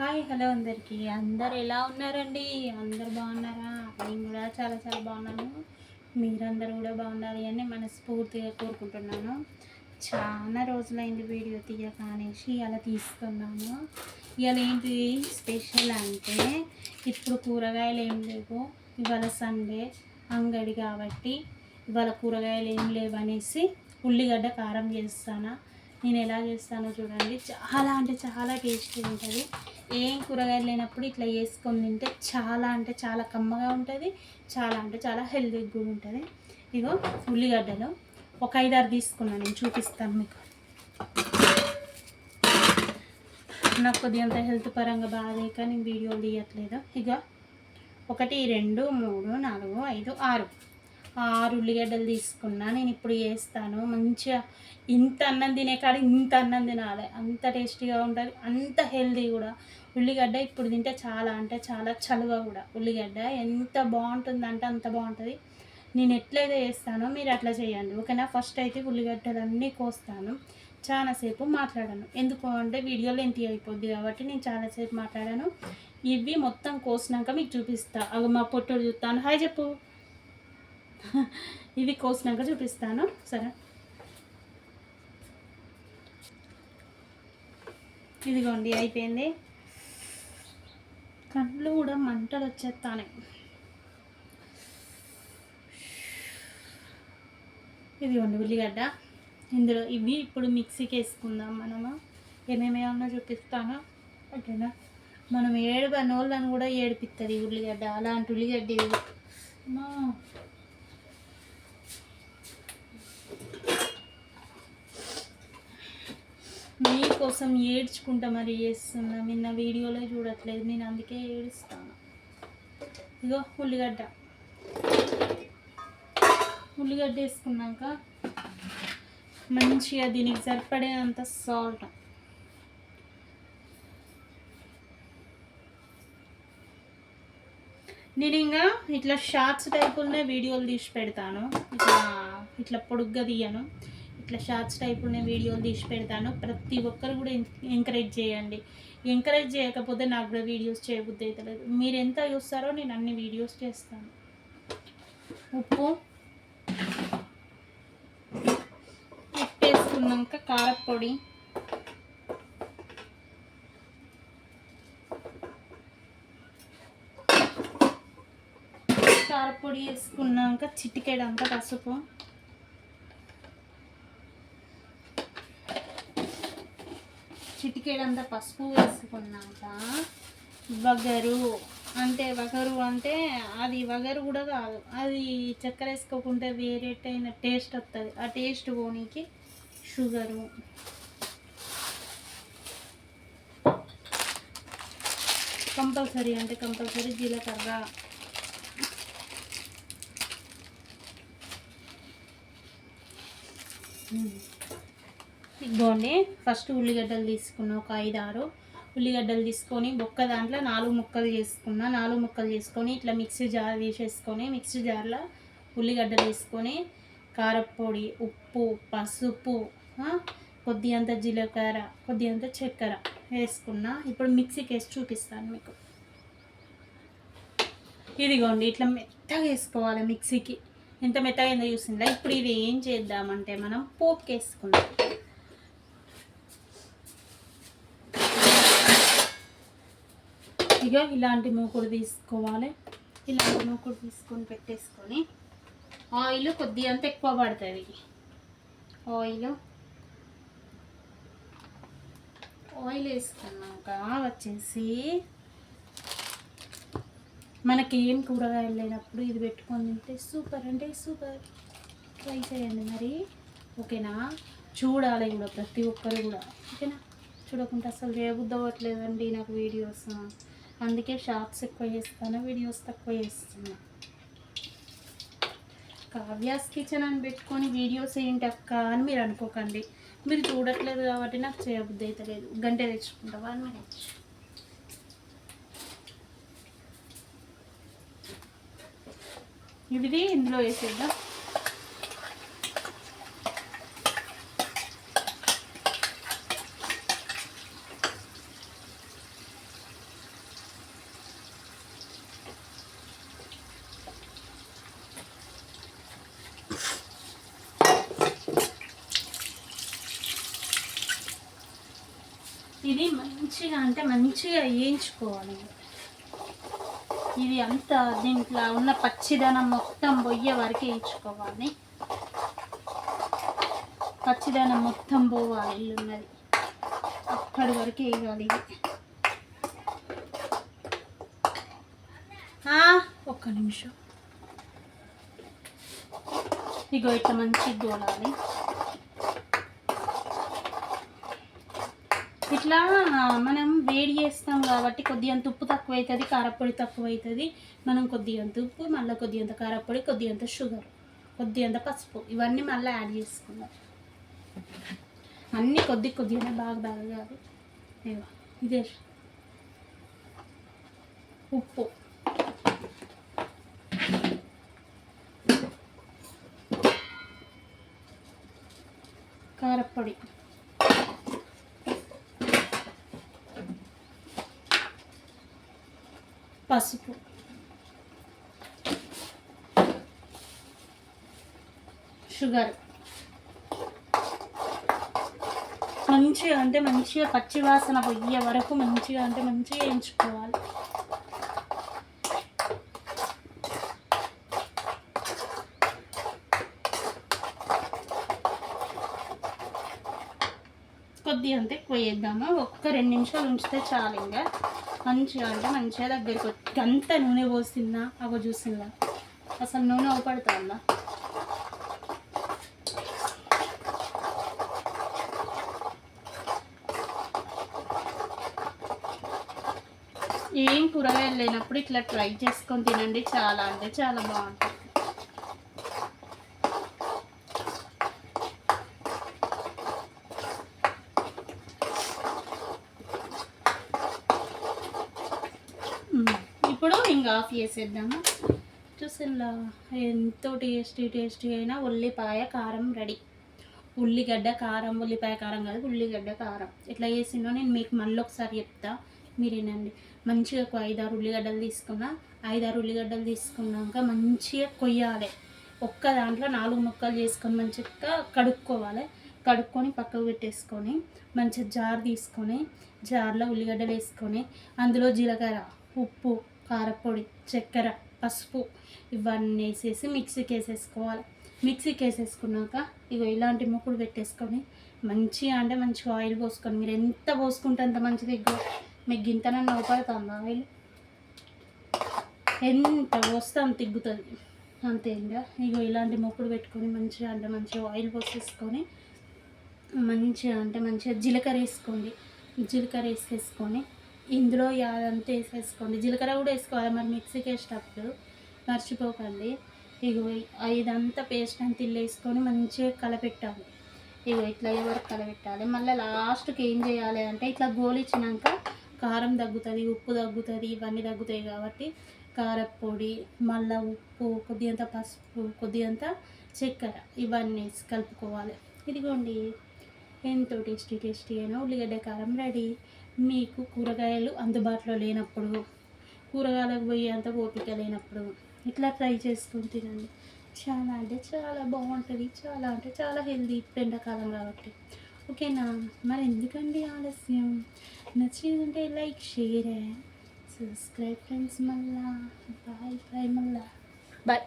Hi hello అందరికీ. అందరు ఎలా ఉన్నారండి? అందరు బాగున్నారా? నేను కూడా చాలా చాలా బాగున్నాను మీరందరూ కూడా బాగుండాలి అని మనస్ఫూర్తిగా కోరుకుంటున్నాను. చాలా రోజులైంది వీడియో తీయక అనేసి అలా తీస్తున్నాను. ఇవాళ ఏంటి స్పెషల్ అంటే ఇప్పుడు కూరగాయలు ఏం లేవు. ఇవాళ సండే అంగడి కాబట్టి ఇవాళ కూరగాయలు ఏం లేవు అనేసి ఉల్లిగడ్డ కారం చేస్తాను. నేను ఎలా చేస్తానో చూడండి. చాలా అంటే చాలా టేస్టీ ఉంటుంది. ఏం కూరగాయలు లేనప్పుడు ఇట్లా వేసుకొని తింటే చాలా అంటే చాలా కమ్మగా ఉంటుంది చాలా అంటే చాలా హెల్దీగా కూడా ఉంటుంది. ఇగో ఉల్లిగడ్డలు ఒక ఐదారు తీసుకున్నాను నేను చూపిస్తాను మీకు. నాకు కొద్దిగా హెల్త్ పరంగా బాగాలేక కానీ వీడియోలు తీయట్లేదు. ఇక ఒకటి రెండు మూడు నాలుగు ఐదు ఆరు. ఆరు ఉల్లిగడ్డలు తీసుకున్నా నేను ఇప్పుడు వేస్తాను మంచిగా ఇంత అన్నం తినే కాడ ఇంత అన్నం తినాలి. అంత టేస్టీగా ఉంటుంది. అంత హెల్దీ కూడా. ఉల్లిగడ్డ ఇప్పుడు తింటే చాలా అంటే చాలా చలువ కూడా. ఉల్లిగడ్డ ఎంత బాగుంటుందంటే అంత బాగుంటుంది. నేను ఎట్లయితే చేస్తానో మీరు అట్లా చేయండి. ఓకేనా? ఫస్ట్ అయితే ఉల్లిగడ్డలు అన్నీ కోస్తాను చాలాసేపు మాట్లాడాను. ఎందుకు అంటే వీడియోలో ఎంత అయిపోద్ది కాబట్టి నేను చాలాసేపు మాట్లాడాను. ఇవి మొత్తం కోసినాక మీకు చూపిస్తా. అవి మా పొట్టుడు చూస్తాను. హాయ్ చెప్పు. ఇవి కోసినాక చూపిస్తాను. సరే. ఇదిగోండి అయిపోయింది. కళ్ళు కూడా మంటలు వచ్చేస్తానే ఇదిగోండి ఉల్లిగడ్డ. ఇందులో ఇవి ఇప్పుడు మిక్సీకి వేసుకుందాం మనము. ఏమేమి ఉన్నా చూపిస్తాను. ఓకేనా? మనం ఏడు నోళ్ళని కూడా ఏడిపిస్తుంది ఉల్లిగడ్డ. అలాంటి ఉల్లిగడ్డ ఇది. మీకోసం ఏడ్చుకుంటా మరి చేస్తున్నా. నిన్న వీడియోలో చూడట్లేదు. నేను అందుకే ఏడుస్తాను. ఇగో ఉల్లిగడ్డ. ఉల్లిగడ్డ వేసుకున్నాక మంచిగా దీనికి సరిపడేంత సాల్ట్. నేను ఇంకా ఇట్లా షార్ట్స్ టైపులనే వీడియోలు తీసి పెడతాను. ఇట్లా ఇట్లా పొడుగ్గా తీయను. ఇట్లా షార్ట్స్ టైపులనే వీడియోలు తీసి పెడతాను. ప్రతి ఒక్కరు కూడా ఎంకరేజ్ చేయండి. ఎంకరేజ్ చేయకపోతే నాకు కూడా వీడియోస్ చేయబుద్ధి అవుతలేదు మీరు ఎంత చూస్తారో నేను అన్ని వీడియోస్ చేస్తాను. ఉప్పు ఉప్పు వేసుకున్నాక కారపొడి. కారపొడి వేసుకున్నాక చిటికెడంతా పసుపు. చిటికేడంతా పసుపు వేసుకున్నాక వగరు. అంటే వగరు అంటే అది వగరు కూడా కాదు. అది చక్కెర వేసుకోకుంటే వేరేటైన టేస్ట్ వస్తుంది ఆ టేస్ట్ పోనీకి షుగరు. కంపల్సరీ అంటే కంపల్సరీ జీలకర్ర. ఇదిగోండి ఫస్ట్ ఉల్లిగడ్డలు తీసుకున్న ఒక ఐదు ఆరు ఉల్లిగడ్డలు తీసుకొని బొక్క దాంట్లో నాలుగు ముక్కలు చేసుకున్న నాలుగు ముక్కలు చేసుకొని ఇట్లా మిక్సీ జార్ తీసేసుకొని మిక్సీ జార్లో ఉల్లిగడ్డలు వేసుకొని కారపొడి ఉప్పు పసుపు కొద్ది అంత జీలకర్ర కొద్ది అంత చక్కెర వేసుకున్న. ఇప్పుడు మిక్సీకి వేసి చూపిస్తాను మీకు. ఇదిగోండి ఇట్లా మెత్తగా వేసుకోవాలి మిక్సీకి. ఎంత మెత్తగా ఏందో చూసిందా ఇప్పుడు ఇది ఏం చేద్దామంటే మనం పోపుకి వేసుకుందాం ఇక ఇలాంటి మూకుడు తీసుకోవాలి. ఇలాంటి మూకుడు తీసుకొని పెట్టేసుకొని ఆయిల్ కొద్దిగా అంత ఎక్కువ పడుతుంది. ఆయిల్. ఆయిల్ వేసుకున్నాక వచ్చేసి మనకి ఏం కూరగాయలు లేనప్పుడు ఇది పెట్టుకొని తింటే సూపర్ అంటే సూపర్. ట్రై చేయండి మరి. ఓకేనా? చూడాలి కూడా ప్రతి ఒక్కరు కూడా. ఓకేనా? చూడకుండా అసలు చేయబుద్ధి అవ్వట్లేదండి నాకు వీడియోస్. అందుకే షార్ట్స్ ఎక్కువ చేస్తాను వీడియోస్ తక్కువ చేస్తున్నా. కావ్యాస్ కిచెన్ అని పెట్టుకొని వీడియోస్ ఏంటి అక్క అని మీరు అనుకోకండి. మీరు చూడట్లేదు కాబట్టి నాకు చేయబుద్ధి అయితే లేదు. గంట తెచ్చుకుంటా వన్ మినిట్ ఇది ఇందులో వేసేద్దాం. ఇది మంచిగా అంటే మంచిగా వేయించుకోవాలి. ఇది అంతా దీంట్లో ఉన్న పచ్చిదనం మొత్తం పొయ్యే వరకు వేయించుకోవాలి. పచ్చిదనం మొత్తం పోవాలి ఇల్లున్నది. అక్కడి వరకు వేయాలి ఇది. ఒక్క నిమిషం. ఇగో ఇట్లా మంచి గోలాలి ఇట్లా మనం వేడి చేస్తాం కాబట్టి కొద్దిగా ఉప్పు తక్కువ అవుతుంది కారపొడి తక్కువ అవుతుంది మనం కొద్దిగా ఉప్పు మళ్ళీ కొద్దిగంత కారపొడి కొద్దిగంత షుగర్ కొద్దిగంత పసుపు ఇవన్నీ మళ్ళీ యాడ్ చేసుకుందాం. అన్నీ కొద్ది కొద్దిగానే బాగా బాగా కాదు ఇదే. ఉప్పు. కారపొడి. పసుపు. షుగర్. మంచిగా అంటే మంచిగా పచ్చి వాసన పొయ్యే వరకు మంచిగా అంటే మంచిగా వేయించుకోవాలి కొద్ది అంతే వేద్దాము ఒక్క రెండు నిమిషాలు ఉంచితే చాలు ఇంకా. మంచిగా అంటే మంచిగా దగ్గరికి వచ్చి నూనె పోసిందా? అగో చూసిందా? అసలు నూనె అవపడుతుందా? ఏం కూరగాయలు లేనప్పుడు ఇట్లా ట్రై చేసుకొని తినండి. చాలా అంటే చాలా బాగుంటుంది మ్మ్. ఇప్పుడు ఇంకా ఆఫ్ చేసేద్దాము. చూసిలా ఎంతో టేస్టీ టేస్టీ అయినా ఉల్లిపాయ కారం రెడీ. ఉల్లిగడ్డ కారం ఉల్లిపాయ కారం కాదు ఉల్లిగడ్డ కారం. ఎట్లా చేసిందో నేను మీకు మళ్ళీ ఒకసారి చెప్తా. మీరేనండి మంచిగా ఒక ఐదారు ఉల్లిగడ్డలు తీసుకున్నా ఐదారు ఉల్లిగడ్డలు తీసుకున్నాక మంచిగా కొయ్యాలి. ఒక్క దాంట్లో నాలుగు ముక్కలు చేసుకొని మంచిగా కడుక్కోవాలి. కడుక్కొని పక్కకు పెట్టేసుకొని మంచిగా జార్ తీసుకొని జార్లో ఉల్లిగడ్డలు వేసుకొని అందులో జీలకర్ర ఉప్పు కారపొడి చక్కెర పసుపు ఇవన్నీ వేసేసి మిక్సీకి వేసేసుకోవాలి మిక్సీకి వేసేసుకున్నాక ఇగో ఇలాంటి ముక్కులు పెట్టేసుకొని మంచిగా అంటే మంచిగా ఆయిల్ పోసుకొని మీరు ఎంత పోసుకుంటే అంత మంచిది మీకు గింతనన్న ఉపయోగపడుతుంది ఆయిల్? ఎంత పోస్తే అంత తిగ్గుతుంది. అంతే ఇంకా ఇగో ఇలాంటి మొక్కుడు పెట్టుకొని మంచిగా అంటే మంచిగా ఆయిల్ పోసేసుకొని మంచిగా అంటే మంచిగా జీలకర్ర వేసుకోండి. జీలకర్ర వేసేసుకొని ఇందులో యాదంతా వేసేసుకోండి. జీలకర్ర కూడా వేసుకోవాలి మరి మిక్సీకి వేసేటప్పుడు. మర్చిపోకండి. ఇగో ఇదంతా పేస్ట్ అంతా ఇల్లు వేసుకొని మంచిగా కలపెట్టాలి. ఇగో ఇట్లా ఎవరికి కలపెట్టాలి. మళ్ళీ లాస్ట్కి ఏం చేయాలి అంటే ఇట్లా గోలిచ్చినాక కారం తగ్గుతుంది ఉప్పు తగ్గుతుంది ఇవన్నీ తగ్గుతాయి కాబట్టి కారపొడి మళ్ళీ ఉప్పు కొద్దిగంత పసుపు కొద్దిగంత చక్కెర ఇవన్నీ కలుపుకోవాలి. ఇదిగోండి. ఎంతో టేస్టీ టేస్టీ అయినా ఉల్లిగడ్డ కారం రెడీ. మీకు కూరగాయలు అందుబాటులో లేనప్పుడు కూరగాయలకు పోయి అంత ఓపిక లేనప్పుడు ఇట్లా ట్రై చేసుకుని తినండి. చాలా అంటే చాలా బాగుంటుంది. చాలా అంటే చాలా హెల్దీ ఇప్పుడు ఎండాకాలం కాబట్టి. ఓకేనా? మరి ఎందుకండి ఆలస్యం? నచ్చిందంటే లైక్ షేర్ సబ్స్క్రైబ్ ఫ్రెండ్స్ మళ్ళా. బాయ్ బాయ్ మళ్ళా. బాయ్.